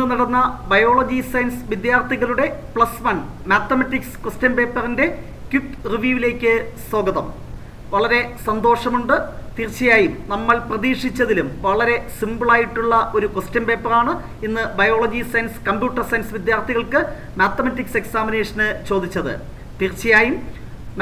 ഇന്ന് നടന്ന biology science വിദ്യാർത്ഥികളുടെ പ്ലസ് വൺ മാത്തമെറ്റിക്സ് ക്വസ്റ്റ്യൻ പേപ്പറിന്റെ ക്വിക്ക് റിവ്യൂവിലേക്ക് സ്വാഗതം. വളരെ സന്തോഷമുണ്ട്. തീർച്ചയായും നമ്മൾ പ്രതീക്ഷിച്ചതിലും വളരെ സിമ്പിളായിട്ടുള്ള ഒരു ക്വസ്റ്റ്യൻ പേപ്പറാണ് ഇന്ന് ബയോളജി സയൻസ് കമ്പ്യൂട്ടർ സയൻസ് വിദ്യാർത്ഥികൾക്ക് മാത്തമെറ്റിക്സ് എക്സാമിനേഷന് ചോദിച്ചത്. തീർച്ചയായും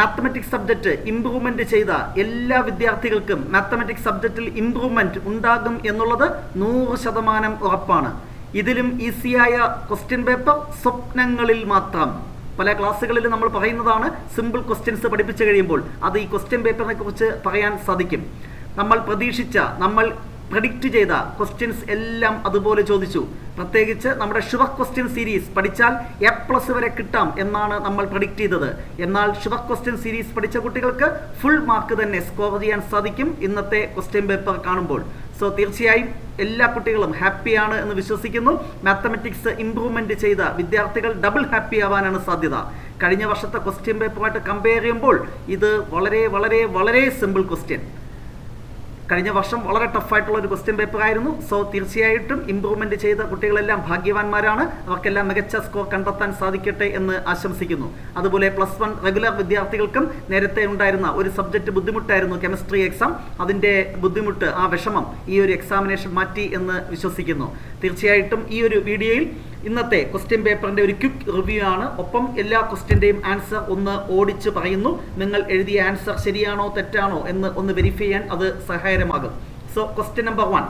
മാത്തമെറ്റിക്സ് സബ്ജക്റ്റ് ഇംപ്രൂവ്മെന്റ് ചെയ്ത എല്ലാ വിദ്യാർത്ഥികൾക്കും മാത്തമെറ്റിക്സ് സബ്ജക്റ്റിൽ ഇംപ്രൂവ്മെന്റ് ഉണ്ടാകും എന്നുള്ളത് നൂറ് ശതമാനം ഉറപ്പാണ്. ഇതിലും ഈസിയായ ക്വസ്റ്റ്യൻ പേപ്പർ സ്വപ്നങ്ങളിൽ മാത്രം. പല ക്ലാസ്സുകളിൽ നമ്മൾ പറയുന്നതാണ് സിമ്പിൾ ക്വസ്റ്റ്യൻസ് പഠിപ്പിച്ചു കഴിയുമ്പോൾ അത് ഈ ക്വസ്റ്റ്യൻ പേപ്പറിനെ കുറിച്ച് പറയാൻ സാധിക്കും. നമ്മൾ പ്രതീക്ഷിച്ച നമ്മൾ പ്രഡിക്റ്റ് ചെയ്ത ക്വസ്റ്റ്യൻസ് എല്ലാം അതുപോലെ ചോദിച്ചു. പ്രത്യേകിച്ച് നമ്മുടെ ശുഭ ക്വസ്റ്റ്യൻ സീരീസ് പഠിച്ചാൽ എ പ്ലസ് വരെ കിട്ടാം എന്നാണ് നമ്മൾ പ്രഡിക്റ്റ് ചെയ്തത്. എന്നാൽ ശുഭ ക്വസ്റ്റ്യൻ സീരീസ് പഠിച്ച കുട്ടികൾക്ക് ഫുൾ മാർക്ക് തന്നെ സ്കോർ ചെയ്യാൻ സാധിക്കും ഇന്നത്തെ ക്വസ്റ്റ്യൻ പേപ്പർ കാണുമ്പോൾ. സോ തീർച്ചയായും എല്ലാ കുട്ടികളും ഹാപ്പിയാണ് എന്ന് വിശ്വസിക്കുന്നു. മാത്തമെറ്റിക്സ് ഇംപ്രൂവ്മെന്റ് ചെയ്ത വിദ്യാർത്ഥികൾ ഡബിൾ ഹാപ്പി ആവാനാണ് സാധ്യത. കഴിഞ്ഞ വർഷത്തെ ക്വസ്റ്റ്യൻ പേപ്പറുമായിട്ട് കമ്പയർ ചെയ്യുമ്പോൾ ഇത് വളരെ വളരെ വളരെ സിമ്പിൾ ക്വസ്റ്റ്യൻ കഴിഞ്ഞ വർഷം വളരെ ടഫായിട്ടുള്ള ഒരു ക്വസ്റ്റ്യൻ പേപ്പർ ആയിരുന്നു. സോ തീർച്ചയായിട്ടും ഇംപ്രൂവ്മെന്റ് ചെയ്ത കുട്ടികളെല്ലാം ഭാഗ്യവാന്മാരാണ്. അവർക്കെല്ലാം മികച്ച സ്കോർ കണ്ടെത്താൻ സാധിക്കട്ടെ എന്ന് ആശംസിക്കുന്നു. അതുപോലെ പ്ലസ് വൺ റെഗുലർ വിദ്യാർത്ഥികൾക്കും നേരത്തെ ഉണ്ടായിരുന്ന ഒരു സബ്ജക്റ്റ് ബുദ്ധിമുട്ടായിരുന്നു കെമിസ്ട്രി എക്സാം അതിന്റെ ബുദ്ധിമുട്ട് ആ വിഷമം ഈ ഒരു എക്സാമിനേഷൻ മാറ്റി എന്ന് വിശ്വസിക്കുന്നു. തീർച്ചയായിട്ടും ഈ ഒരു വീഡിയോയിൽ ഇന്നത്തെ ക്വസ്റ്റ്യൻ പേപ്പറിന്റെ ഒരു ക്വിക്ക് റിവ്യൂ ആണ്. ഒപ്പം എല്ലാ ക്വസ്റ്റ്യന്റെയും ആൻസർ ഒന്ന് ഓടിച്ച് പറയുന്നു. നിങ്ങൾ എഴുതിയ ആൻസർ ശരിയാണോ തെറ്റാണോ എന്ന് ഒന്ന് വെരിഫൈ ചെയ്യാൻ അത് സഹായകരമാകും. So question number one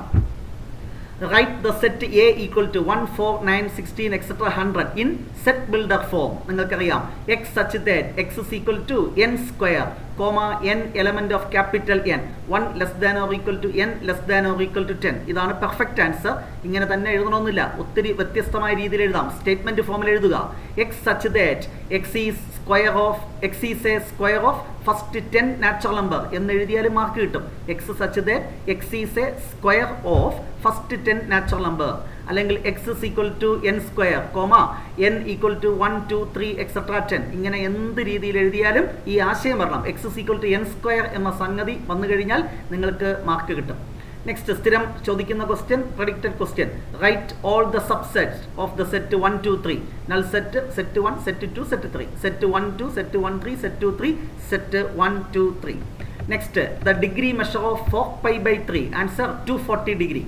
write the set A equal to one four nine sixteen etcetera hundred in set builder form നിങ്ങൾക്കറിയാം. X such that x equal to n square comma n element of capital N one less than or equal to n less than or equal to ten ഇതാണ് perfect answer ഇങ്ങനെ തന്നെ എഴുതണമെന്നില്ല. ഒത്തിരി വ്യത്യസ്തമായ രീതിയിൽ എഴുതാം. Statement ഫോമിൽ എഴുതുക. X such that x is square of x is a square of first ten natural number എന്ന് എഴുതിയാലും മാർക്ക് കിട്ടും. X such that x is a square of first ten natural number അല്ലെങ്കിൽ x is equal to n square comma n equal to one two three etcetera ten ഇങ്ങനെ എന്ത് രീതിയിൽ എഴുതിയാലും ഈ ആശയം വരണം. X is equal to n square എന്ന സംഗതി വന്നു കഴിഞ്ഞാൽ നിങ്ങൾക്ക് മാർക്ക് കിട്ടും. നെക്സ്റ്റ് സ്ഥിരം ചോദിക്കുന്ന question predicted question write all the subset of the set one two three null set set one set two set three set one two set one three set two three set one two three next the degree measure of four pi by three answer two forty degree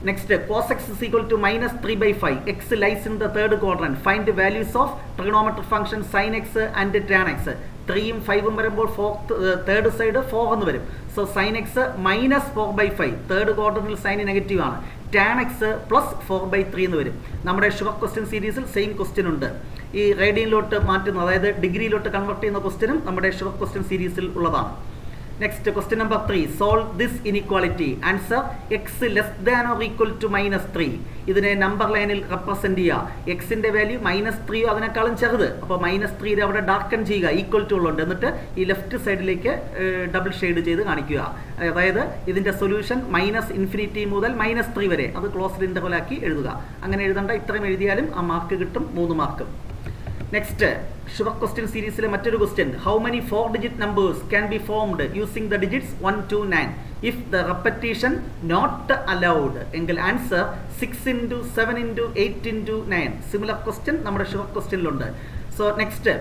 Next, cos x is equal to minus 3 by 5. x lies in the third quadrant. Find the values of trigonometric function sine x and tan x ത്രീയും ഫൈവും വരുമ്പോൾ fourth third side four എന്ന് വരും. So sine x minus four by five third ക്വാർട്ടറിൽ sine negative ആണ്. Tan x plus four by three എന്ന് വരും. നമ്മുടെ ഷുഗർ ക്വസ്റ്റ്യൻ സീരീസിൽ സെയിം ക്വസ്റ്റ്യൻ ഉണ്ട്. ഈ റേഡിയനിലോട്ട് മാറ്റുന്ന അതായത് ഡിഗ്രിയിലോട്ട് കൺവെർട്ട് ചെയ്യുന്ന ക്വസ്റ്റ്യനും നമ്മുടെ ഷുഗർ ക്വസ്റ്റ്യൻ സീരീസിൽ ഉള്ളതാണ്. Next question number three solve this inequality answer x less than or equal to minus three ഇതിനെ നമ്പർ ലൈനിൽ റെപ്രസെന്റ് ചെയ്യുക എക്സിന്റെ വാല്യൂ മൈനസ് ത്രീയോ അതിനേക്കാളും ചെറുത്. അപ്പോൾ മൈനസ് ത്രീയുടെ അവിടെ ഡാർക്കൺ ചെയ്യുക. ഈക്വൽ ടു ഉള്ളുണ്ട് എന്നിട്ട് ഈ ലെഫ്റ്റ് സൈഡിലേക്ക് ഡബിൾ ഷെയ്ഡ് ചെയ്ത് കാണിക്കുക. അതായത് ഇതിന്റെ സൊല്യൂഷൻ മൈനസ് ഇൻഫിനിറ്റി മുതൽ മൈനസ് ത്രീ വരെ. അത് ക്ലോസ്ഡ് ഇന്റർവലാക്കി എഴുതുക. അങ്ങനെ എഴുതണ്ട. ഇത്രയും എഴുതിയാലും ആ മാർക്ക് കിട്ടും. മൂന്ന് മാർക്കും നെക്സ്റ്റ് ഷുവർ ക്വസ്റ്റ്യൻ സീരീസിലെ മറ്റൊരു question how many four digit numbers can be formed using the digits one two nine if the repetition not allowed എങ്കിൽ answer six into seven into eight into nine similar question നമ്മുടെ sure ക്വസ്റ്റ്യനിലുണ്ട് so next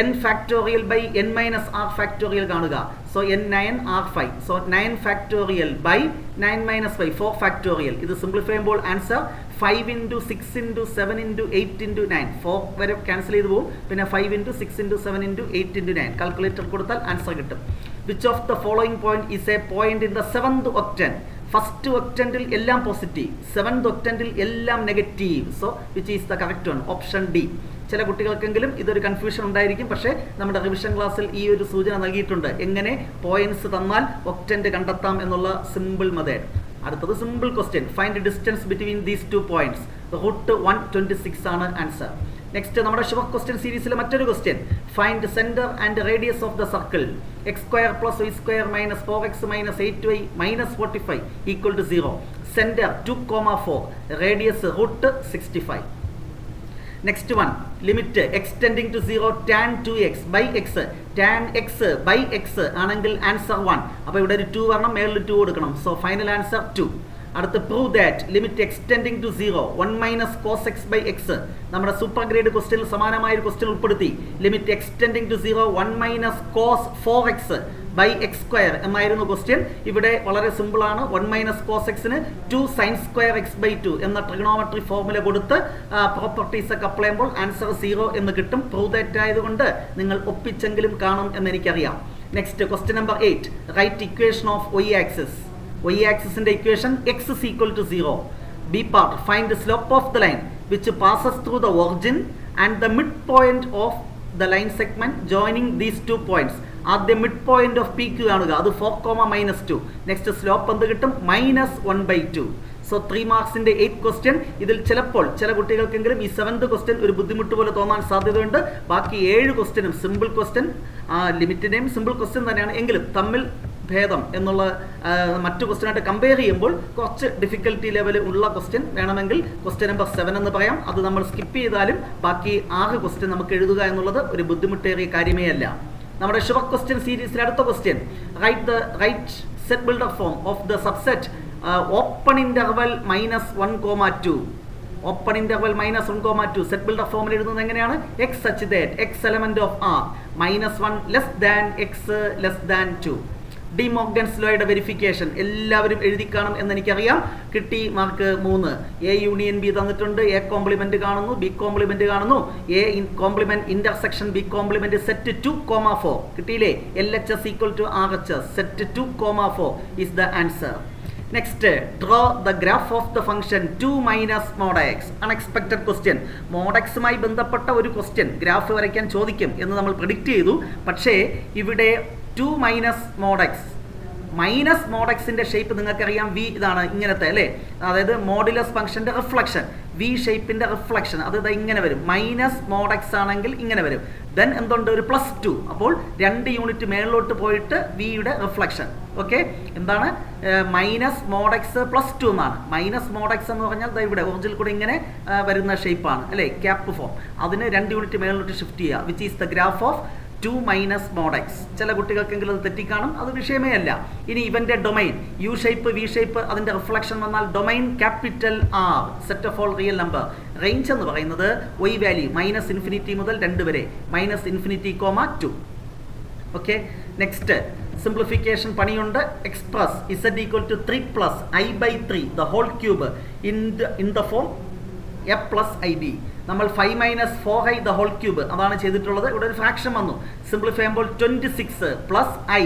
n factorial by n minus r factorial കാണുക. So n nine r five so nine factorial by nine minus five four factorial ഇത് simplify ചെയ്യുമ്പോൾ answer five into six into seven into eight into nine four വരെ cancel ചെയ്ത് പോകും പിന്നെ five into six into seven into eight into nine calculator കൊടുത്താൽ answer കിട്ടും. Which of the following point is a point in the seventh octant first ഒക്ടന്റിൽ എല്ലാം positive seventh ഒക്ടന്റിൽ എല്ലാം negative so which is the correct one option D ചില കുട്ടികൾക്കെങ്കിലും ഇതൊരു confusion ഉണ്ടായിരിക്കും. പക്ഷേ നമ്മുടെ റിവിഷൻ ക്ലാസ്സിൽ ഈ ഒരു സൂചന നൽകിയിട്ടുണ്ട്. എങ്ങനെ പോയിന്റ്സ് തന്നാൽ ഒക്റ്റന്റ് കണ്ടെത്താം എന്നുള്ള സിമ്പിൾ മെത്തേഡ് അടുത്തത് simple question find distance between these two points root one twenty six ആണ് ആൻസർ നെക്സ്റ്റ് നമ്മുടെ ഷുവർ ക്വസ്റ്റ്യൻ സീരീസിലെ മറ്റൊരു question find centre and radius of the circle x square plus y square minus four x minus eight y minus forty five equal to zero centre two comma four radius root sixty five next one limit x tending to zero tan two x by x tan x by x ആണെങ്കിൽ answer one അപ്പോൾ ഇവിടെ ഒരു two വരണം മേളിൽ two കൊടുക്കണം. So final answer two അടുത്ത് prove that limit x tending to zero one minus cos x by x നമ്മുടെ super grade ക്വസ്റ്റ്യനിൽ സമാനമായ ഒരു ക്വസ്റ്റ്യൻ ഉൾപ്പെടുത്തി. Limit x tending to zero one minus cos four x by x square എന്നായിരുന്നു question ഇവിടെ വളരെ simple ആണ്. One minus cos എക്സിന് two sine square x by two എന്ന ട്രിഗണോമെട്രി ഫോർമുല കൊടുത്ത് പ്രോപ്പർട്ടീസ് ഒക്കെ അപ്ലൈ ചെയ്യുമ്പോൾ ആൻസർ സീറോ എന്ന് കിട്ടും. പ്രൂവ് ദാറ്റ് ആയതുകൊണ്ട് നിങ്ങൾ ഒപ്പിച്ചെങ്കിലും കാണും എന്ന് എനിക്കറിയാം next question number eight write equation of y axis y ആക്സിസിന്റെ equation x equal to zero B part find the slope of the line which passes through the origin and the midpoint of the line segment joining these two points. ആദ്യം mid point of P Q കാണുക. അത് four comma minus two next slope എന്ത് കിട്ടും? Minus one by two so three മാർക്സിന്റെ eight question ഇതിൽ ചിലപ്പോൾ ചില കുട്ടികൾക്കെങ്കിലും ഈ സെവൻത് ക്വസ്റ്റ്യൻ ഒരു ബുദ്ധിമുട്ട് പോലെ തോന്നാൻ സാധ്യതയുണ്ട്. ബാക്കി ഏഴ് ക്വസ്റ്റ്യനും സിമ്പിൾ ക്വസ്റ്റ്യൻ ലിമിറ്റിന്റെയും സിമ്പിൾ ക്വസ്റ്റ്യൻ തന്നെയാണ്. എങ്കിലും തമ്മിൽ ഭേദം എന്നുള്ള മറ്റു ക്വസ്റ്റ്യനായിട്ട് കമ്പയർ ചെയ്യുമ്പോൾ കുറച്ച് ഡിഫിക്കൽട്ടി ലെവൽ ഉള്ള ക്വസ്റ്റ്യൻ വേണമെങ്കിൽ ക്വസ്റ്റ്യൻ നമ്പർ സെവൻ എന്ന് പറയാം. അത് നമ്മൾ സ്കിപ്പ് ചെയ്താലും ബാക്കി ആറ് ക്വസ്റ്റ്യൻ നമുക്ക് എഴുതുക എന്നുള്ളത് ഒരു ബുദ്ധിമുട്ടേറിയ കാര്യമേ അല്ല. നമ്മുടെ ഷുവർ ക്വസ്റ്റ്യൻ സീരീസിലെ അടുത്ത question write the write set builder form of the subset open interval minus one comma two open interval minus one comma two set builder ഫോമിൽ എഴുതുന്നത് എങ്ങനെയാണ്? X such that X element of R minus one less than X less than two De Morgan's ലോയുടെ verification എല്ലാവരും എഴുതി കാണും എന്ന് എനിക്കറിയാം കിട്ടി mark മൂന്ന്. എ യൂണിയൻ ബി തന്നിട്ടുണ്ട്. എ കോംപ്ലിമെന്റ് കാണുന്നു. ബി കോംപ്ലിമെന്റ് കാണുന്നു. A complement intersection B complement set two comma four കിട്ടിയില്ലേ? L H S equal to R H S set two comma four is the answer next draw the graph of the function two minus mod x unexpected question മോഡെക്സുമായി ബന്ധപ്പെട്ട ഒരു question graph വരയ്ക്കാൻ ചോദിക്കും എന്ന് നമ്മൾ predict ചെയ്തു. പക്ഷേ ഇവിടെ two minus mod x minus മോഡെക്സിന്റെ shape നിങ്ങൾക്കറിയാം വി ഇതാണ് ഇങ്ങനത്തെ അല്ലേ? അതായത് മോഡുലസ് ഫംഗ്ഷന്റെ റിഫ്ലക്ഷൻ. വി ഷേപ്പിന്റെ റിഫ്ലക്ഷൻ. അത് ഇങ്ങനെ വരും. മൈനസ് മോഡെക്സ് ആണെങ്കിൽ ഇങ്ങനെ വരും. ദെൻ എന്തുണ്ട്? ഒരു പ്ലസ് ടു. അപ്പോൾ രണ്ട് യൂണിറ്റ് മേളിലോട്ട് പോയിട്ട് വിയുടെ റിഫ്ലക്ഷൻ. ഓക്കെ? എന്താണ്? Minus mod x plus two എന്നാണ്. മൈനസ് മോഡെക്സ് എന്ന് പറഞ്ഞാൽ ഇവിടെ ഒറിജിൽ കൂടെ ഇങ്ങനെ വരുന്ന ഷേപ്പാണ് അല്ലേ? Cap form. അതിന് രണ്ട് യൂണിറ്റ് മേളിലോട്ട് ഷിഫ്റ്റ് ചെയ്യുക which is the graph of two minus mod x ചില കുട്ടികൾക്കെങ്കിലും അത് തെറ്റിക്കാണും അത് വിഷയമേ അല്ല. ഇനി ഇവന്റെ domain U shape V shape അതിന്റെ റിഫ്ലക്ഷൻ വന്നാൽ domain capital R set of all real number range എന്ന് പറയുന്നത് വൈ വാല്യൂ മൈനസ് ഇൻഫിനിറ്റി മുതൽ രണ്ട് വരെ minus infinity comma two okay next simplification പണിയുണ്ട്. Express Z equal to three plus I by three the whole cube in the in the form A plus I B നമ്മൾ five minus four I the whole cube അതാണ് ചെയ്തിട്ടുള്ളത്. ഇവിടെ ഒരു fraction വന്നു. Simplify ചെയ്യുമ്പോൾ twenty six plus I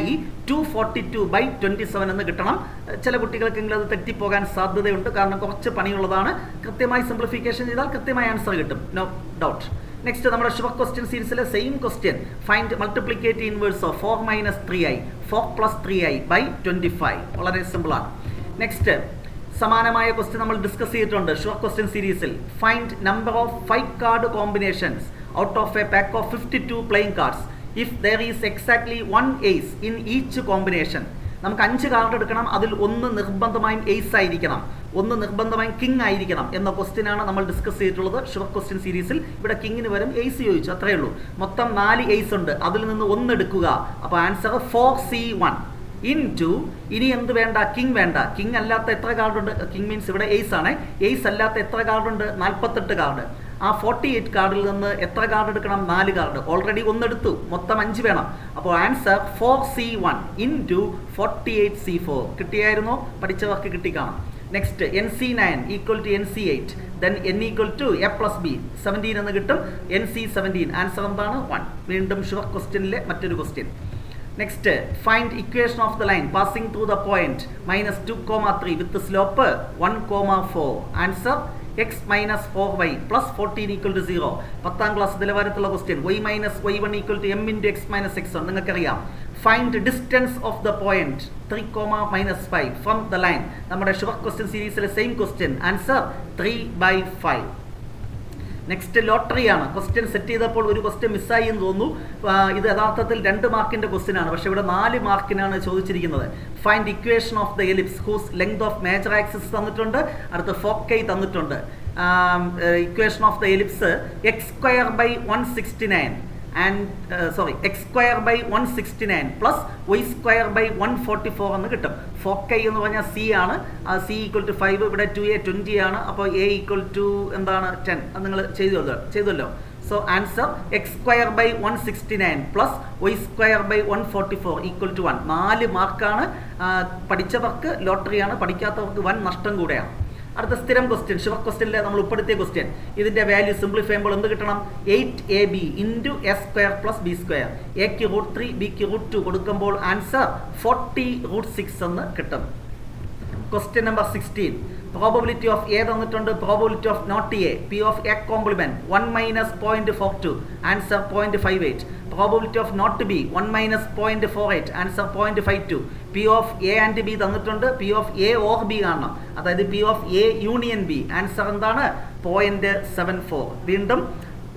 two forty two by twenty seven എന്ന് കിട്ടണം. ചില കുട്ടികൾക്കെങ്കിലും അത് തെറ്റിപ്പോകാൻ സാധ്യതയുണ്ട്. കാരണം കുറച്ച് പണിയുള്ളതാണ്. കൃത്യമായി സിംപ്ലിഫിക്കേഷൻ ചെയ്താൽ കൃത്യമായ ആൻസർ കിട്ടും. നോ ഡൗട്ട് നെക്സ്റ്റ് നമ്മുടെ ഷുവർ ക്വസ്റ്റ്യൻ സീരീസിലെ same question find multiplicative inverse of four minus three I four plus three I by twenty five വളരെ സിമ്പിളാണ് നെക്സ്റ്റ് സമാനമായ ക്വസ്റ്റ്യൻ നമ്മൾ ഡിസ്കസ് ചെയ്തിട്ടുണ്ട്. ഷോർ ക്വസ്റ്റ്യൻ സീരീസിൽ find number of five card combinations out of a pack of fifty two playing cards if there is exactly one ace in each combination നമുക്ക് അഞ്ച് card എടുക്കണം. അതിൽ ഒന്ന് നിർബന്ധമായും എയ്സ് ആയിരിക്കണം. ഒന്ന് നിർബന്ധമായും കിങ് ആയിരിക്കണം എന്ന ക്വസ്റ്റ്യനാണ് നമ്മൾ ഡിസ്കസ് ചെയ്തിട്ടുള്ളത്. ഷുവർ ക്വസ്റ്റ്യൻ സീരീസിൽ ഇവിടെ കിങ്ങിന് വരും എയ്സ് ചോദിച്ചു. അത്രയേ ഉള്ളൂ. മൊത്തം നാല് എയ്സ് ഉണ്ട്. അതിൽ നിന്ന് ഒന്ന് എടുക്കുക. അപ്പോൾ answer four C one into ഇനി എന്ത് വേണ്ട? കിങ് വേണ്ട. കിങ് അല്ലാത്ത എത്ര കാർഡുണ്ട് കിങ് മീൻസ് ഇവിടെ എയ്സ് ആണ്. എയ്സ് അല്ലാത്ത എത്ര കാർഡുണ്ട് നാൽപ്പത്തെട്ട് കാർഡ് ആ ഫോർട്ടി എയ്റ്റ് കാർഡിൽ നിന്ന് എത്ര കാർഡ് എടുക്കണം? നാല് കാർഡ് ഓൾറെഡി ഒന്നെടുത്തു. മൊത്തം അഞ്ച് വേണം. അപ്പോൾ answer four C one into forty eight C four കിട്ടിയായിരുന്നോ? പഠിച്ചവർക്ക് കിട്ടി കിട്ടിക്കാണും. Next N C nine equal to N C eight then N equal to A plus B seventeen എന്ന് കിട്ടും. എൻ സി സെവന്റീൻ ആൻസർ എന്താണ്? One വീണ്ടും sure ക്വസ്റ്റ്യനിലെ മറ്റൊരു question next find equation of the line passing through the point minus two comma three with slope one comma four answer X minus four Y plus fourteen equal to zero പത്താം class നിലവാരത്തിലുള്ള question Y minus Y one equal to M into X minus X one നിങ്ങൾക്കറിയാം. Find distance of the point three comma minus five from the line നമ്മുടെ sure question സീരീസിലെ same question answer three by five next ലോട്ടറിയാണ് question set ചെയ്തപ്പോൾ ഒരു question മിസ്സായി എന്ന് തോന്നുന്നു. ഇത് യഥാർത്ഥത്തിൽ രണ്ട് മാർക്കിന്റെ ക്വസ്റ്റ്യൻ ആണ്. പക്ഷേ ഇവിടെ നാല് മാർക്കിനാണ് ചോദിച്ചിരിക്കുന്നത്. Find equation of the ellipse whose length of major axis തന്നിട്ടുണ്ട്. അടുത്ത് ഫോക്കൈ തന്നിട്ടുണ്ട്. Equation of the ellipse X square by one sixty nine and sorry X square by one sixty nine plus Y square by one forty four എന്ന് കിട്ടും. Foci എന്ന് പറഞ്ഞാൽ C ആണ്. ആ C equal to five ഇവിടെ two A twenty ആണ്. അപ്പോൾ A equal to എന്താണ് ടെൻ അത് നിങ്ങൾ ചെയ്തല്ലോ ചെയ്തല്ലോ so answer X square by one sixty nine plus Y square by one forty four equal to one നാല് മാർക്കാണ് പഠിച്ചവർക്ക് ലോട്ടറിയാണ് പഠിക്കാത്തവർക്ക് വൻ നഷ്ടം കൂടെയാണ്. അടുത്ത സ്ഥിരം ക്വസ്റ്റ്യൻ ശിവ ക്വസ്റ്റ്യനിലെ നമ്മൾ ഉൾപ്പെടുത്തിയ ക്വസ്റ്റ്യൻ ഇതിന്റെ വാല്യൂ സിംപ്ലിഫൈ ചെയ്യുമ്പോൾ എന്ത് കിട്ടണം? Eight A B into S square plus B square എക്ക് റൂട്ട് ത്രീ ബിക്ക് റൂട്ട് ടു കൊടുക്കുമ്പോൾ ആൻസർ ഫോർട്ടി റൂട്ട് സിക്സ് എന്ന് കിട്ടും. Question number sixteen probability of A തന്നിട്ടുണ്ട് probability of not A P of A complement one minus point four two answer point five eight probability of not B one minus point four eight answer point five two P of A and B തന്നിട്ടുണ്ട് P of A or B കാണണം. അതായത് P of A union B answer എന്താണ്? Point seven four വീണ്ടും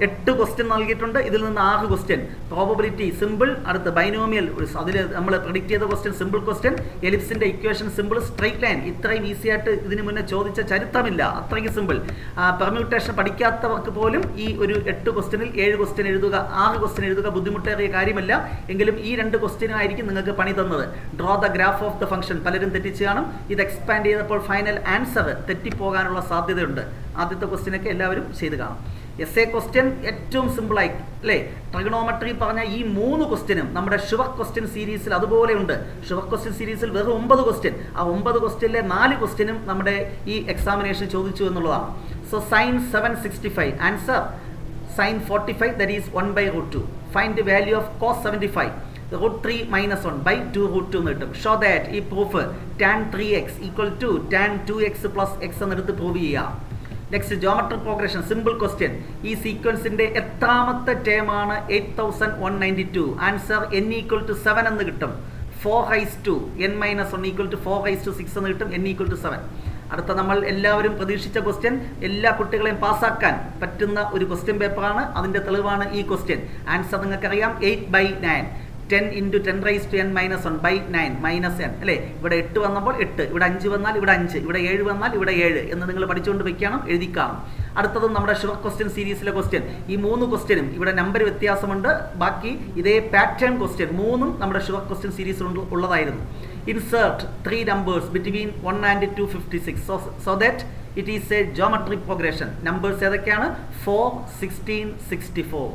എട്ട് question നൽകിയിട്ടുണ്ട്. ഇതിൽ നിന്ന് ആറ് ക്വസ്റ്റ്യൻ പ്രോബബിലിറ്റി സിമ്പിൾ അടുത്ത് ബൈനോമിയൽ അതിൽ നമ്മൾ പ്രിഡിക്റ്റ് ചെയ്ത ക്വസ്റ്റ്യൻ സിമ്പിൾ ക്വസ്റ്റ്യൻ എലിപ്സിന്റെ ഇക്വേഷൻ സിമ്പിൾ സ്ട്രൈറ്റ് ലൈൻ ഇത്രയും ഈസി ആയിട്ട് ഇതിന് മുന്നേ ചോദിച്ച ചരിത്രമില്ല. അത്രയ്ക്ക് സിമ്പിൾ പെർമ്യൂട്ടേഷൻ പഠിക്കാത്തവർക്ക് പോലും ഈ ഒരു എട്ട് ക്വസ്റ്റ്യനിൽ ഏഴ് ക്വസ്റ്റ്യൻ എഴുതുക ആറ് ക്വസ്റ്റ്യൻ എഴുതുക ബുദ്ധിമുട്ടേറിയ കാര്യമല്ല. എങ്കിലും ഈ രണ്ട് ക്വസ്റ്റ്യനായിരിക്കും നിങ്ങൾക്ക് പണി തന്നത്. Draw the graph of the function പലരും തെറ്റിച്ച് കാണും. ഇത് എക്സ്പാൻഡ് ചെയ്തപ്പോൾ ഫൈനൽ ആൻസർ തെറ്റിപ്പോകാനുള്ള സാധ്യതയുണ്ട്. ആദ്യത്തെ ക്വസ്റ്റ്യനൊക്കെ എല്ലാവരും ചെയ്ത് കാണും. എസ് എ ക്വസ്റ്റ്യൻ ഏറ്റവും സിമ്പിളായി അല്ലേ? ട്രിഗണോമെട്രി പറഞ്ഞ ഈ മൂന്ന് ക്വസ്റ്റ്യനും നമ്മുടെ ഷുവർ ക്വസ്റ്റ്യൻ സീരീസിൽ അതുപോലെ ഉണ്ട്. ഷുവർ ക്വസ്റ്റ്യൻ സീരീസിൽ വെറും ഒമ്പത് ക്വസ്റ്റ്യൻ ആ ഒമ്പത് ക്വസ്റ്റ്യനിലെ നാല് ക്വസ്റ്റ്യനും നമ്മുടെ ഈ എക്സാമിനേഷൻ ചോദിച്ചു എന്നുള്ളതാണ്. So sine seven sixty five answer sine forty five that is one by root two find the value of cos seventy five root three minus one by two root two എന്ന് കിട്ടും. Show that ഈ proof tan three X equal to tan two X plus X എന്നെടുത്ത് prove ചെയ്യുക. Next geometric progression simple question ഈ സീക്വൻസിന്റെ എത്രാമത്തെ term ആണ് eight thousand one ninety two answer N equal to seven എന്ന് കിട്ടും. Four raise to N minus one equal to four raise to six എന്ന് കിട്ടും N equal to seven അടുത്ത നമ്മൾ എല്ലാവരും പ്രതീക്ഷിച്ച ക്വസ്റ്റ്യൻ എല്ലാ കുട്ടികളെയും പാസ്സാക്കാൻ പറ്റുന്ന ഒരു ക്വസ്റ്റ്യൻ പേപ്പറാണ് അതിന്റെ തെളിവാണ് ഈ ക്വസ്റ്റ്യൻ ആൻസർ നിങ്ങൾക്കറിയാം eight by nine ten into ten raise to N minus one by nine minus N അല്ലേ? ഇവിടെ എട്ട് വന്നപ്പോൾ എട്ട് ഇവിടെ അഞ്ച് വന്നാൽ ഇവിടെ അഞ്ച് ഇവിടെ ഏഴ് വന്നാൽ ഇവിടെ ഏഴ് എന്ന് നിങ്ങൾ പഠിച്ചുകൊണ്ട് വെക്കണം എഴുതി കാണും. അടുത്തതും നമ്മുടെ ഷുവർ ക്വസ്റ്റ്യൻ സീരീസിലെ ക്വസ്റ്റ്യൻ ഈ മൂന്ന് ക്വസ്റ്റ്യനും ഇവിടെ നമ്പർ വ്യത്യാസമുണ്ട്. ബാക്കി ഇതേ പാറ്റേൺ ക്വസ്റ്റ്യൻ മൂന്നും നമ്മുടെ ഷുവർ ക്വസ്റ്റ്യൻ സീരീസിൽ ഉള്ളതായിരുന്നു. Insert three numbers between one and two fifty six so that it is a geometric progression numbers ഏതൊക്കെയാണ്? ഫോർ സിക്സ്റ്റീൻ സിക്സ്റ്റി ഫോർ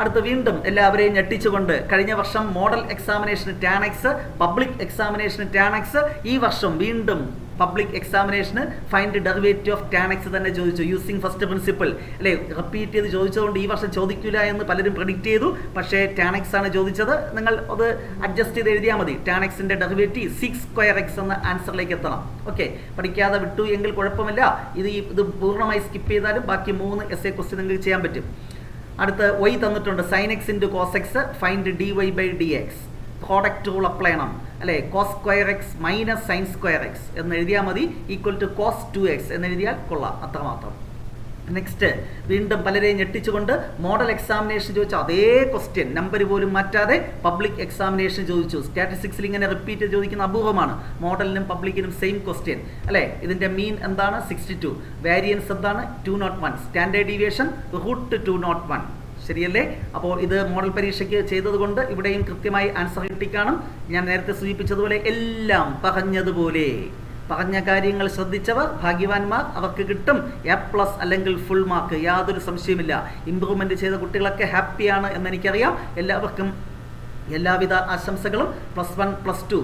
അടുത്ത് വീണ്ടും എല്ലാവരെയും ഞെട്ടിച്ചുകൊണ്ട് കഴിഞ്ഞ വർഷം മോഡൽ എക്സാമിനേഷന് ടാനക്സ് പബ്ലിക് എക്സാമിനേഷന് ടാനക്സ് ഈ വർഷം വീണ്ടും public എക്സാമിനേഷന് find derivative of tan x തന്നെ ചോദിച്ചു യൂസിങ് ഫസ്റ്റ് പ്രിൻസിപ്പിൾ അല്ലെ റിപ്പീറ്റ് ചെയ്ത് ചോദിച്ചതുകൊണ്ട് ഈ വർഷം ചോദിക്കില്ല എന്ന് പലരും പ്രിഡിക്റ്റ് ചെയ്തു. പക്ഷേ ടാനക്സ് ആണ് ചോദിച്ചത്. നിങ്ങൾ അത് അഡ്ജസ്റ്റ് ചെയ്ത് എഴുതിയാൽ മതി. ടാനക്സിന്റെ ഡെറിവേറ്റീവ് സിക്സ് സ്ക്വയർ എക്സ് എന്ന ആൻസറിലേക്ക് എത്തണം. ഓക്കെ പഠിക്കാതെ വിട്ടു എങ്കിൽ കുഴപ്പമില്ല. ഇത് ഇത് പൂർണമായി സ്കിപ്പ് ചെയ്താലും ബാക്കി മൂന്ന് എസ് എ ക്വസ്റ്റ്യൻ നിങ്ങൾക്ക് ചെയ്യാൻ പറ്റും. അടുത്ത് വൈ തന്നിട്ടുണ്ട്. Sine X into cos X find D Y by D X product rule apply ചെയ്യണം. അല്ലേ? Cos square X minus sine square X എന്ന് എഴുതിയാൽ മതി. Equal to cos two X എന്ന് എഴുതിയാൽ കൊള്ളാം. അത്രമാത്രം. നെക്സ്റ്റ് വീണ്ടും പലരെയും ഞെട്ടിച്ചുകൊണ്ട് മോഡൽ എക്സാമിനേഷൻ ചോദിച്ച അതേ ക്വസ്റ്റ്യൻ നമ്പർ പോലും മാറ്റാതെ പബ്ലിക് എക്സാമിനേഷൻ ചോദിച്ചു. സ്റ്റാറ്റിസ്റ്റിക്സിൽ ഇങ്ങനെ റിപ്പീറ്റ് ചോദിക്കുന്ന അപൂർവമാണ്. മോഡലിനും പബ്ലിക്കിനും സെയിം ക്വസ്റ്റ്യൻ അല്ലേ? ഇതിന്റെ മീൻ എന്താണ്? സിക്സ്റ്റി ടു വാരിയൻസ് എന്താണ്? Two naught one standard deviation root two naught one ശരിയല്ലേ? അപ്പോൾ ഇത് മോഡൽ പരീക്ഷയ്ക്ക് ചെയ്തതുകൊണ്ട് ഇവിടെയും കൃത്യമായി ആൻസർ കിട്ടിക്കാണും ഞാൻ നേരത്തെ സൂചിപ്പിച്ചതുപോലെ എല്ലാം പറഞ്ഞതുപോലെ. പറഞ്ഞ കാര്യങ്ങൾ ശ്രദ്ധിച്ചവർ ഭാഗ്യവാന്മാർ അവർക്ക് കിട്ടും. എ പ്ലസ് അല്ലെങ്കിൽ ഫുൾ മാർക്ക് യാതൊരു സംശയമില്ല ഇമ്പ്രൂവ്മെന്റ് ചെയ്ത കുട്ടികളൊക്കെ ഹാപ്പിയാണ് എന്നെനിക്കറിയാം എല്ലാവർക്കും എല്ലാവിധ ആശംസകളും. Plus one plus two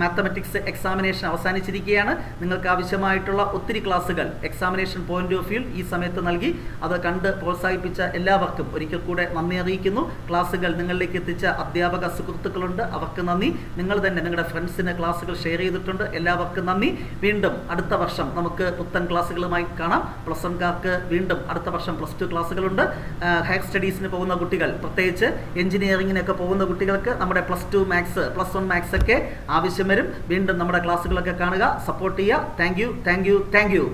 mathematics examination അവസാനിച്ചിരിക്കുകയാണ്. നിങ്ങൾക്ക് ആവശ്യമായിട്ടുള്ള ഒത്തിരി ക്ലാസ്സുകൾ എക്സാമിനേഷൻ പോയിന്റ് ഓഫ് വ്യൂ ഈ സമയത്ത് നൽകി അത് കണ്ട് പ്രോത്സാഹിപ്പിച്ച എല്ലാവർക്കും ഒരിക്കൽ കൂടെ നന്ദി അറിയിക്കുന്നു. ക്ലാസ്സുകൾ നിങ്ങളിലേക്ക് എത്തിച്ച അധ്യാപക സുഹൃത്തുക്കളുണ്ട്. അവർക്ക് നന്ദി. നിങ്ങൾ തന്നെ നിങ്ങളുടെ ഫ്രണ്ട്സിന് ക്ലാസ്സുകൾ ഷെയർ ചെയ്തിട്ടുണ്ട്. എല്ലാവർക്കും നന്ദി. വീണ്ടും അടുത്ത വർഷം നമുക്ക് പുത്തൻ ക്ലാസ്സുകളുമായി കാണാം. പ്ലസ് വൺകാർക്ക് വീണ്ടും അടുത്ത വർഷം പ്ലസ് ടു ക്ലാസ്സുകളുണ്ട്. ഹയർ സ്റ്റഡീസിന് പോകുന്ന കുട്ടികൾ പ്രത്യേകിച്ച് എഞ്ചിനീയറിംഗിനൊക്കെ പോകുന്ന കുട്ടികൾക്ക് നമ്മുടെ plus two maths plus one maths ഒക്കെ ആവശ്യം വരും. വീണ്ടും നമ്മുടെ ക്ലാസ്സുകളൊക്കെ കാണുക. സപ്പോർട്ട് ചെയ്യുക. Thank you thank you thank you